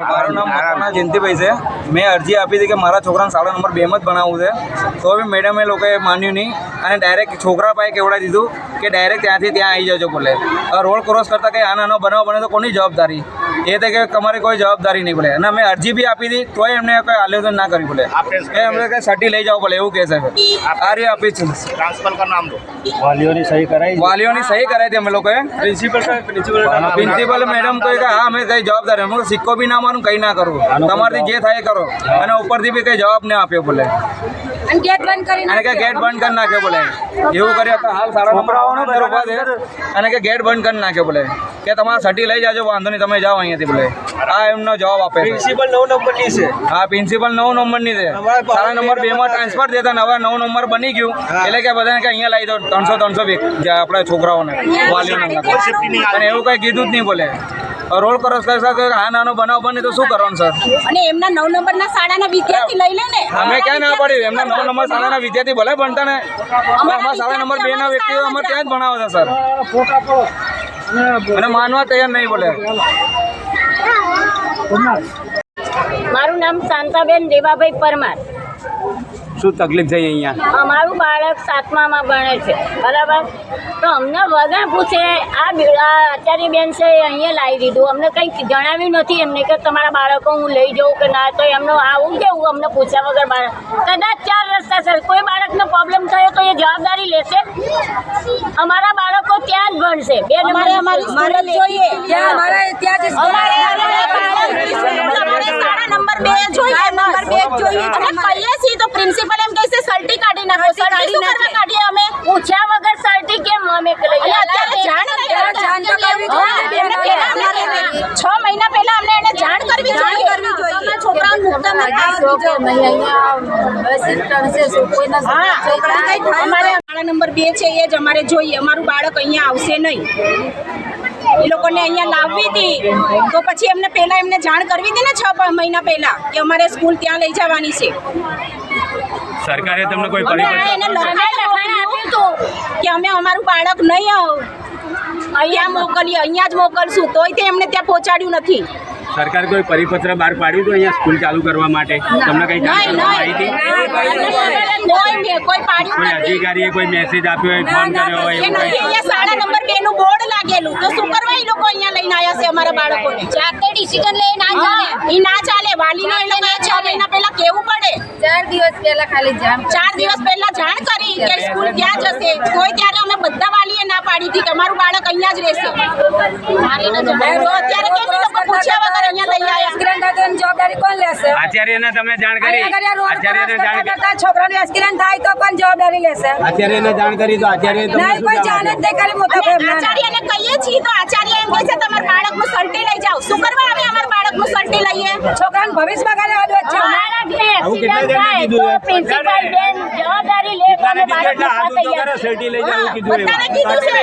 મારું નામ મકવાણા જયંતિભાઈ છે. મેં અરજી આપી હતી કે મારા છોકરાને શાળા નંબર બેમાં જ ભણાવવું છે. તો બી મેડમે લોકોએ માન્યું નહીં અને ડાયરેક્ટ છોકરા પાસે કેવડાવી દીધું. કે ડાયરેક્ટ ત્યાંથી ત્યાં આવી જજો બોલે. રોડ ક્રોસ કરતાં કંઈ આના બનાવ બને તો કોની જવાબદારી? એ તો કે તમારી કોઈ જવાબદારી નહીં બોલે. અને અમે અરજી બી આપી હતી તોય એમને કોઈ આલેદન ના કર્યું બોલે. એ અમને કંઈ સટી લઈ જાવ બોલે એવું કહે છે આ આપી છે. વાલીઓની સહી કરાવી વાલીઓની સહી કરાવી હતી અમે લોકોએ. પ્રિન્સિપલ પ્રિન્સિપલ પ્રિન્સિપલ મેડમ તો કે હા અમે કંઈ જવાબદારી અમે સિક્કો બી ના મારું કંઈ ના કરું. તમારથી જે થાય કરો. અને ઉપરથી બી કંઈ જવાબ ના આપ્યો બોલે. અને ગેટ બંધ કરી અને કે ગેટ બંધ કરી નાખ્યો બોલે એવું કર્યું તો હાલ સારા છોકરાઓનો ઊભા છે અને કે ગેટ બંધ કરી નાખ્યો બોલે કે તમારા સટી લઈ જાજો વાંધો નહીં તમે જાઓ અહીંયાથી બોલે આ એમનો જવાબ આપે છે. પ્રિન્સિપલ નવ નંબરની છે. હા પ્રિન્સિપલ નવ નંબરની છે. સારા નંબર બે માં ટ્રાન્સફર દેતા ને હવે નવ નંબર બની ગયું. એટલે કે બધાને કે અહીંયા લાવી દો ત્રણસો ત્રણસો આપણા છોકરાઓને. વાલીઓને. અને એવું કઈ કીધું જ નહીં બોલે રોડ ક્રોસ કરશે કે આ નાનો બનાવ બને તો શું કરવાનું સર? અને એમના નવ નંબરના શાળાના વિદ્યાર્થી લઈ લે ને. અમે ક્યાં ના પાડ્યું એમના નવ નંબર શાળાના વિદ્યાર્થી ભલે ભણતા ને અમારા શાળા નંબર બે ના વ્યક્તિઓ અમે ત્યાં જ ભણાવે છે સર. અને માનવા તૈયાર નહીં બોલે. મારું નામ શાંતાબેન દેવાભાઈ પરમાર. શું તકલીફ થઈ અહીંયા? અમારું બાળક સાતમામાં ભણે છે બરાબર? તો અમને વગર પૂછે આ આચાર્ય બેન છે અહીંયા લાવી દીધું. અમને કંઈ જણાવ્યું નથી એમને કે તમારા બાળકો હું લઈ જાઉં કે ના તો એમનું આવું કેવું અમને પૂછ્યા વગર બાળક? કદાચ ચાર રસ્તા સર કોઈ બાળકનો પ્રોબ્લેમ થયો તો એ જવાબદારી લેશે. અમારા બાળકો ત્યાં જ ભણશે. બે અમારે અમારી જોઈએ. ત્યાં અમારે ત્યાં જ અમારે અમારે શાળા નંબર બે જોઈએ નંબર બે જ જોઈએ અને કહીએ છીએ તો પ્રિન્સિપલ એમ કહે છે સર્ટી કાઢી નાખો સર્ટી શું કરવા કાઢીએ અમે પૂછ્યા વગર સર્ટી કેમ અમે લઈ અને અત્યારે જાણ અત્યારે જાણ તો કરવી જોઈએ છ. મહિના પહેલા અમને એને જાણ કરવી જોઈએ. છોકરાઓને મુકતા નંબર બે છે એ જ અમારે જોઈએ. અમારું બાળક અહીંયા આવશે નહીં. એ લોકોને અહીંયા લાવવી હતી. તો પછી એમને પહેલાં એમને જાણ કરવી હતી ને છ પ- મહિના પહેલાં કે અમારે સ્કૂલ ત્યાં લઈ જવાની છે. સરકારે તમને કોઈ અમે એને લખાણ આપ્યું હતું. કે અમે અમારું બાળક નહીં આવ- અહીંયા મોકલીએ અહીંયા જ મોકલશું. તોય તે એમને ત્યાં પહોંચાડ્યું નથી. સરકાર કોઈ પરિપત્ર બહાર પાડ્યું હતું અહીંયા સ્કૂલ ચાલુ કરવા માટે? તમને કઈ જાણ આવી હતી? કોઈ મેં કોઈ પાડ્યું કોઈ નથી. અધિકારીએ કોઈ મેસેજ આપ્યો હોય ફોન કર્યો હોય? અહીંયા શાળા નંબર બે નું બોર્ડ લાગેલું. તો શું કરવા એ લોકો અહીંયા લઈને આવ્યા છે અમારા બાળકોને? જાતે ડિસિઝન ના ચાલે. એ ના ચાલે. વાલીને એ લોકોએ છ મહિના પહેલા કેવું પડે? ચાર દિવસ પહેલા ખાલી જાણ ચાર દિવસ પહેલા જાણ કરી કે સ્કૂલ ક્યાં જશે? કોઈ ત્યારે અમે બધા કોણ લેશે આચાર્યને તમે જાણ કરી આચાર્યને જાણ કરી છોકરાનું એક્સિડન્ટ થાય તો કોણ જવાબદારી લેશે આચાર્યને જાણ કરી તો આચાર્ય તમને નહીં શું કોઈ જવાબ જાણે જ આપ્યો? નહીં કરી મોટા અને ભાઈ આચાર્યને કહીએ છીએ તો આચાર્ય એમ કહે છે તમારા બાળકનું સર્ટી લઈ જાઓ શું કરવા અમે અમારા બાળકનું સર્ટી લઈએ છોકરાનું ભવિષ્ય બગાડે આદત છે બાળકને આવું કેટલા એક્સિડન્ટ જણને થાય કીધું તો પ્રિન્સિપાલ બેન જવાબદારી લે તો અમે બધાને કીધું એટલે બાળકને હાથ ઊંચો તૈયાર કરો, સર્ટી લઈ જાઓ કીધું એવું. બધાને કીધું છે